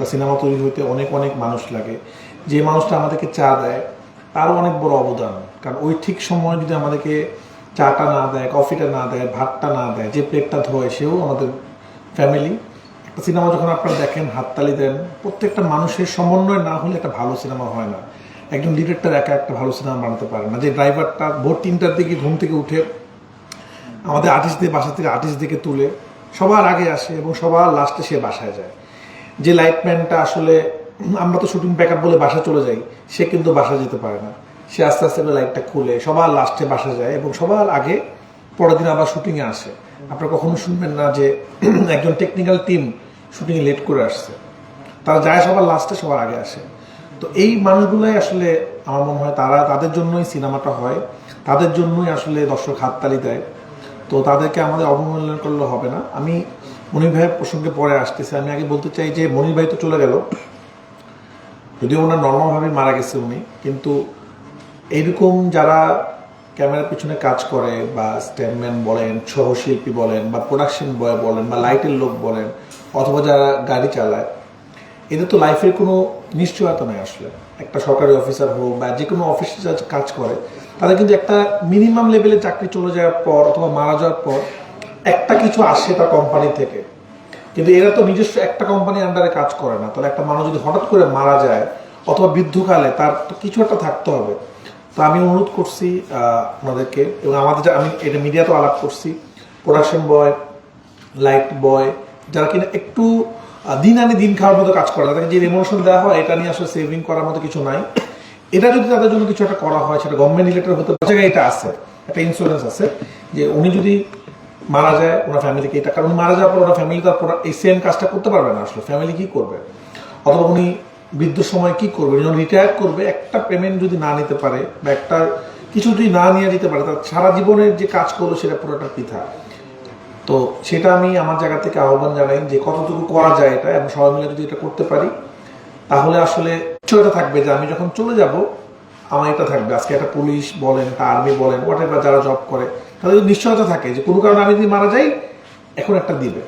একটা সিনেমা তৈরি হইতে অনেক অনেক মানুষ লাগে। যে মানুষটা আমাদেরকে চা দেয়, তারও অনেক বড় অবদান। কারণ ওই ঠিক সময় যদি আমাদেরকে চাটা না দেয়, কফিটা না দেয়, ভাতটা না দেয়, যে প্লেটটা ধোয়, সেও আমাদের ফ্যামিলি একটা সিনেমা যখন আপনারা দেখেন, হাততালি দেন, প্রত্যেকটা মানুষের সমন্বয় না হলে একটা ভালো সিনেমা হয় না। একজন ডিরেক্টর একা একটা ভালো সিনেমা বানাতে পারে না। যে ড্রাইভারটা ভোর তিনটার দিকে ঘুম থেকে উঠে আমাদের আর্টিস্টদের বাসা থেকে আর্টিস্টদেরকে তুলে, সবার আগে আসে এবং সবার লাস্টে সে বাসায় যায়। যে লাইটম্যানটা আসলে আমরা তো শুটিং ব্যাকআপ বলে বাসা চলে যাই, সে কিন্তু বাসা যেতে পারে না। সে আস্তে আস্তে করে লাইটটা খুলে, সবার লাস্টে বাসা যায় এবং সবার আগে পরের দিন আবার শুটিংয়ে আসে। আপনারা কখনো শুনবেন না যে একজন টেকনিক্যাল টিম শুটিংয়ে লেট করে আসছে। তারা যায় সবার লাস্টে, সবার আগে আসে। তো এই মানুষগুলাই আসলে আমার মনে হয় তারা তাদের জন্যই সিনেমাটা হয়, তাদের জন্যই আসলে দর্শক হাততালি দেয়। তো তাদেরকে আমাদের অবমূল্যায়ন করলে হবে না। আমি মনির ভাইয়ের প্রসঙ্গে পরে আসতেছে। আমি আগে বলতে চাই যে, মনির ভাই তো চলে গেল। যদিও ওনার নর্মালভাবে মারা গেছে উনি, কিন্তু এইরকম যারা ক্যামেরার পিছনে কাজ করে বা স্ট্যান্ডম্যান বলেন, সহশিল্পী বলেন, বা প্রোডাকশন বয় বলেন, বা লাইটের লোক বলেন, অথবা যারা গাড়ি চালায়, এদের তো লাইফের কোনো নিশ্চয়তা নেই আসলে। একটা সরকারি অফিসার হোক বা যে কোনো অফিসে কাজ করে, তাদের কিন্তু একটা মিনিমাম লেভেলে চাকরি চলে যাওয়ার পর অথবা মারা যাওয়ার পর একটা কিছু আসে তার কোম্পানি থেকে। কিন্তু এরা তো নিজস্ব একটা কোম্পানির আন্ডারে কাজ করে না। তাহলে একটা মানুষ যদি হঠাৎ করে মারা যায় অথবা বৃদ্ধকালে তার তো কিছু একটা থাকতে হবে। তো আমি অনুরোধ করছি ওনাদেরকে এবং আমাদের আমি এটা মিডিয়াতেও আলাপ করছি। প্রোডাকশন বয় লাইট বয় যারা কিনা একটু দিন আনে দিন খাওয়ার মতো কাজ করে তাদেরকে যে রেমোশন দেওয়া হয়, এটা নিয়ে আসলে সেভিং করার মতো কিছু নাই। এটা যদি তাদের জন্য কিছু একটা করা হয়, সেটা গভর্নমেন্ট রিলেটেড হতে পারে জায়গায় এটা আছে, একটা ইন্স্যুরেন্স আছে, যে উনি যদি মারা যায় ওনার ফ্যামিলিকে এটা কারণ মারা যাওয়ার পর ওনার ফ্যামিলি তারপর এই সেম কাজটা করতে পারবে না আসলে। ফ্যামিলি কি করবে? অথবা উনি বৃদ্ধ সময় কি করবে? যখন রিটায়ার করবে, একটা পেমেন্ট যদি না নিতে পারে বা একটা কিছু যদি না নিয়ে যেতে পারে তার সারা জীবনের যে কাজ করল, সেটা পুরোটা পৃথা। তো সেটা আমি আমার জায়গা থেকে আহ্বান জানাই যে কতটুকু করা যায় এটা, এবং সবাই মিলে যদি এটা করতে পারি, তাহলে আসলে নিশ্চয়তা থাকবে যে আমি যখন চলে যাব আমার এটা থাকবে। আজকে একটা পুলিশ বলেন, একটা আর্মি বলেন হোয়াট যারা জব করে তাদের নিশ্চয়তা থাকে যে কোনো কারণে আমি যদি মারা যাই, এখন একটা দিবে।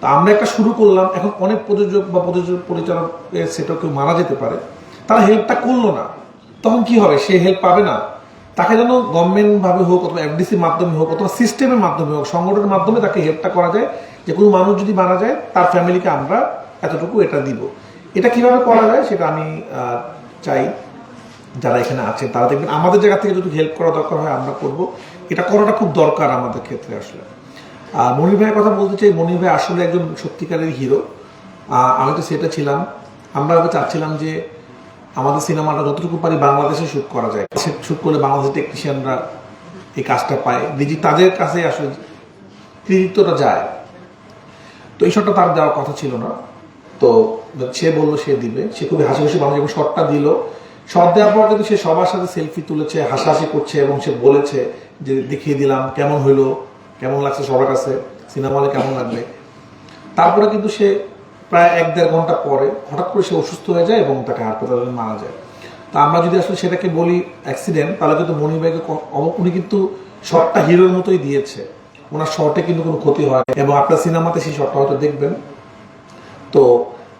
তা আমরা একটা শুরু করলাম, এখন অনেক প্রযোজক বা প্রযোজক পরিচালক সেটা কেউ মারা যেতে পারে। তারা হেল্পটা করল না। তখন কি হবে? সে হেল্প পাবে না। তাকে যেন গভর্নমেন্টভাবে হোক অথবা এফডিসির মাধ্যমে হোক অথবা সিস্টেমের মাধ্যমে হোক, সংগঠনের মাধ্যমে তাকে হেল্পটা করা যায়, যে কোনো মানুষ যদি মারা যায়, তার ফ্যামিলিকে আমরা এতটুকু এটা দিব। এটা কীভাবে করা যায় সেটা আমি চাই। যারা এখানে আছেন তারা দেখবেন আমাদের জায়গা থেকে যদি হেল্প করা দরকার হয় আমরা করব। এটা করাটা খুব দরকার আমাদের ক্ষেত্রে আসলে। মনির ভাইয়ের কথা বলতে চাই, মনির ভাই আসলে একজন সত্যিকারের হিরো। আমি তো সেটা ছিলাম। আমরা হয়তো চাচ্ছিলাম যে আমাদের সিনেমাটা যতটুকু পারি বাংলাদেশে শ্যুট করা যায়। শ্যুট করলে বাংলাদেশের টেকনিশিয়ানরা এই কাজটা পায়। নিজে তাদের কাছে আসলে কৃতিত্বটা যায়। তো এই শটটা তার দেওয়ার কথা ছিল না। তো সে বলল সে দিবে। সে খুবই হাসি খুশি মানুষ এবং শটটা দিল। শট দেওয়ার পর কিন্তু সে সবার সাথে সেলফি তুলেছে, হাসাহাসি করছে এবং সে বলেছে যে দেখিয়ে দিলাম, কেমন হইল, কেমন লাগছে সবার কাছে সিনেমা হলে কেমন লাগবে। তারপরে কিন্তু সে প্রায় এক দেড় ঘণ্টা পরে হঠাৎ করে সে অসুস্থ হয়ে যায় এবং তাকে হাসপাতালে মারা যায়। তা আমরা যদি আসলে সেটাকে বলি অ্যাক্সিডেন্ট তাহলে কিন্তু মনির ভাইকে উনি কিন্তু শটটা হিরোর মতোই দিয়েছে। ওনার শটে কিন্তু কোনো ক্ষতি হয় এবং আপনার সিনেমাতে সেই শটটা হয়তো দেখবেন। তো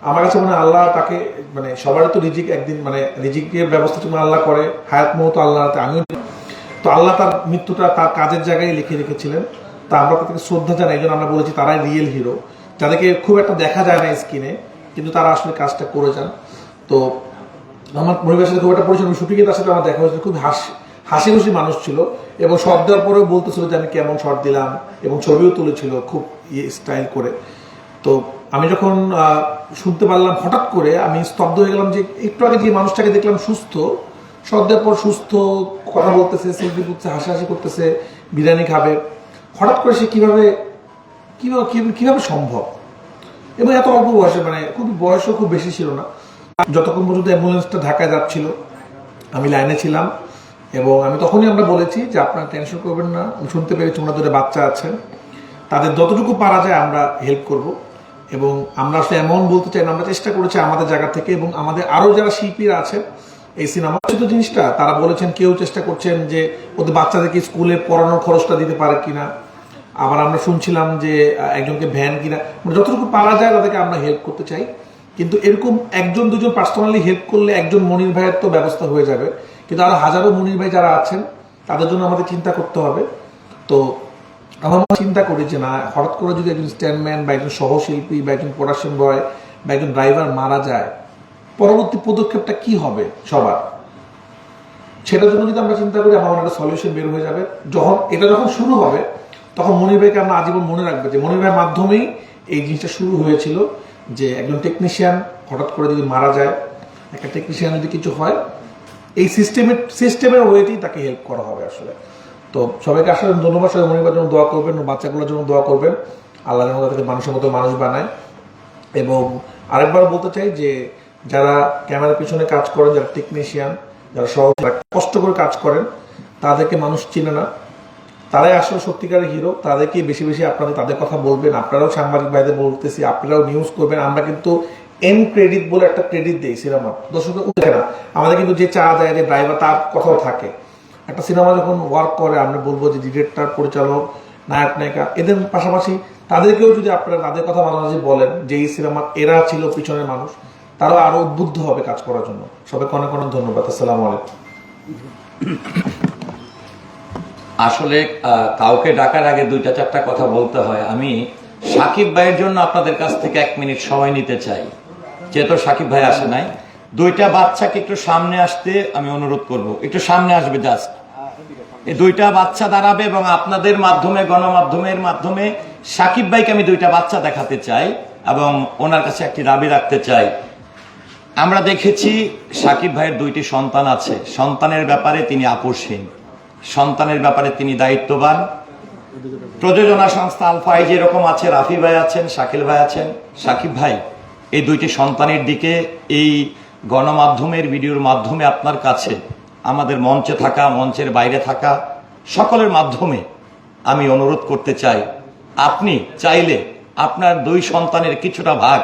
আমার কাছে মনে আল্লাহ তাকে মানে সবারই তো রিজিক একদিন মানে রিজিকের ব্যবস্থা তুমি আল্লাহ করে, হায়াত মহতো আল্লাহ আমিও তো আল্লাহ তার মৃত্যুটা তার কাজের জায়গায় লিখে রেখেছিলেন। তা আমরা তাদেরকে শ্রদ্ধা জানাই জন্য আমরা বলেছি তারাই রিয়েল হিরো যাদেরকে খুব একটা দেখা যায় না স্ক্রিনে, কিন্তু তারা আসলে কাজটা করে যান। তো আমার পরিবারের সাথে খুব একটা পরিচয় শুটিংয়ে তার সাথে আমার দেখা হয়েছিল খুব হাসি হাসি খুশি মানুষ ছিল। এবং শট দেওয়ার পরেও বলতেছিল যে আমি কেমন শট দিলাম, এবং ছবিও তুলেছিল খুব ইয়ে স্টাইল করে। তো আমি যখন শুনতে পারলাম, হঠাৎ করে আমি স্তব্ধ হয়ে গেলাম যে একটু আগে যে মানুষটাকে দেখলাম সুস্থ শট দেওয়ার পর সুস্থ, কথা বলতেছে সেলফি করতেছে হাসাহাসি করতেছে, বিরিয়ানি খাবে। হঠাৎ করে সে কীভাবে কীভাবে, কিভাবে- সম্ভব? এবং এত অল্প বয়সে মানে খুব, বয়সও খুব বেশি ছিল না। যতক্ষণ পর্যন্ত অ্যাম্বুলেন্সটা ঢাকায় যাচ্ছিল, আমি লাইনে ছিলাম। এবং আমি তখনই আমরা বলেছি যে, আপনারা টেনশন করবেন না, আমি শুনতে পেরেছি ওনাদের বাচ্চা আছেন তাদের যতটুকু পারা যায়, আমরা হেল্প করব। এবং আমরা আসলে এমন বলতে চাই না, আমরা চেষ্টা করেছি আমাদের জায়গা থেকে। এবং আমাদের আরও যারা শিল্পীরা আছেন এই সিনেমা ছোট জিনিসটা। তারা বলেছেন কেউ চেষ্টা করছেন যে ওদের বাচ্চাদেরকে স্কুলে পড়ানোর খরচটা দিতে পারে কিনা। আবার আমরা শুনছিলাম যে একজনকে ভ্যান কিনা মানে যতটুকু পারা যায় তাদেরকে আমরা হেল্প করতে চাই। কিন্তু এরকম একজন, দুজন পার্সোনালি হেল্প করলে একজন মনির ভাইয়ের তো ব্যবস্থা হয়ে যাবে। কিন্তু আরও হাজারো মনির ভাই যারা আছেন, তাদের জন্য আমাদের চিন্তা করতে হবে। তো আমরা চিন্তা করি যে, না, হঠাৎ করে যদি একজন স্ট্যান্ডম্যান বা একজন সহশিল্পী বা একজন প্রোডাকশন বয় বা একজন ড্রাইভার মারা যায় পরবর্তী পদক্ষেপটা কি হবে সবার? সেটার জন্য যদি আমরা চিন্তা করি, আমার একটা সলিউশন বের হয়ে যাবে। যখন এটা যখন শুরু হবে, তখন মনির ভাইকে আমরা আজীবন মনে রাখব যে মনির ভাইয়ের মাধ্যমেই এই জিনিসটা শুরু হয়েছিল যে একজন টেকনিশিয়ান হঠাৎ করে যদি মারা যায়, একটা টেকনিশিয়ান যদি কিছু হয়, এই সিস্টেমের সিস্টেমের ওয়েতেই তাকে হেল্প করা হবে আসলে। তো সবাইকে আসলে ধন্যবাদ। সবাই ভাইয়ের জন্য দোয়া করবেন বাচ্চাগুলোর জন্য দোয়া করবেন। আল্লাহ তাদেরকে মানুষের মতো মানুষ বানায়। এবং আরেকবার বলতে চাই যে যারা ক্যামেরার পিছনে কাজ করেন, যারা টেকনিশিয়ান যারা সহজ কষ্ট করে কাজ করেন, তাদেরকে মানুষ চিনে না। তারাই আসলে সত্যিকারের হিরো তাদেরকে বেশি বেশি আপনাদের তাদের কথা বলবেন। আপনারাও সাংবাদিক ভাইদের বলতেছি, আপনারাও নিউজ করবেন। আমরা কিন্তু এন ক্রেডিট বলে একটা ক্রেডিট দিই সিনেমা দর্শক উঠে না। আমাদের কিন্তু যে চা দেয়, যে ড্রাইভার তার কথাও থাকে। একটা সিনেমা যখন ওয়ার্ক করে, আমরা বলব যে ডিরেক্টর পরিচালক, নায়ক, নায়িকা, এদের পাশাপাশি তাদেরকেও যদি আপনারা তাদের কথা মাঝে মাঝে বলেন যে এই সিনেমা এরা ছিল পিছনের মানুষ তারাও আরও উদ্বুদ্ধ হবে কাজ করার জন্য। সবাইকে অনেক অনেক ধন্যবাদ। আসসালামু আলাইকুম। আসলে কাউকে ডাকার আগে দুইটা চারটা কথা বলতে হয়। আমি সাকিব ভাইয়ের জন্য আপনাদের কাছ থেকে এক মিনিট সময় নিতে চাই। যেহেতু সাকিব ভাই আসে নাই, দুইটা বাচ্চাকে একটু সামনে আসতে আমি অনুরোধ করব। একটু সামনে আসবে জাস্ট এই দুইটা বাচ্চা দাঁড়াবে এবং আপনাদের মাধ্যমে, গণমাধ্যমের মাধ্যমে সাকিব ভাইকে আমি দুইটা বাচ্চা দেখাতে চাই এবং ওনার কাছে একটি দাবি রাখতে চাই। আমরা দেখেছি সাকিব ভাইয়ের দুইটি সন্তান আছে। সন্তানের ব্যাপারে তিনি আপোষহীন। সন্তানের ব্যাপারে তিনি দায়িত্ববান। প্রযোজনা সংস্থা আলফাই যেরকম আছে, রাফি ভাই আছেন, শাকিল ভাই আছেন। সাকিব ভাই, এই দুইটি সন্তানের দিকে এই গণমাধ্যমের ভিডিওর মাধ্যমে আপনার কাছে, আমাদের মঞ্চে থাকা, মঞ্চের বাইরে থাকা সকলের মাধ্যমে আমি অনুরোধ করতে চাই, আপনি চাইলে আপনার দুই সন্তানের কিছুটা ভাগ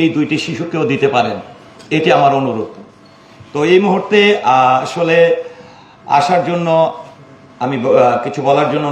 এই দুইটি শিশুকেও দিতে পারেন। এটি আমার অনুরোধ। তো এই মুহূর্তে আসলে আসার জন্য আমি কিছু বলার জন্য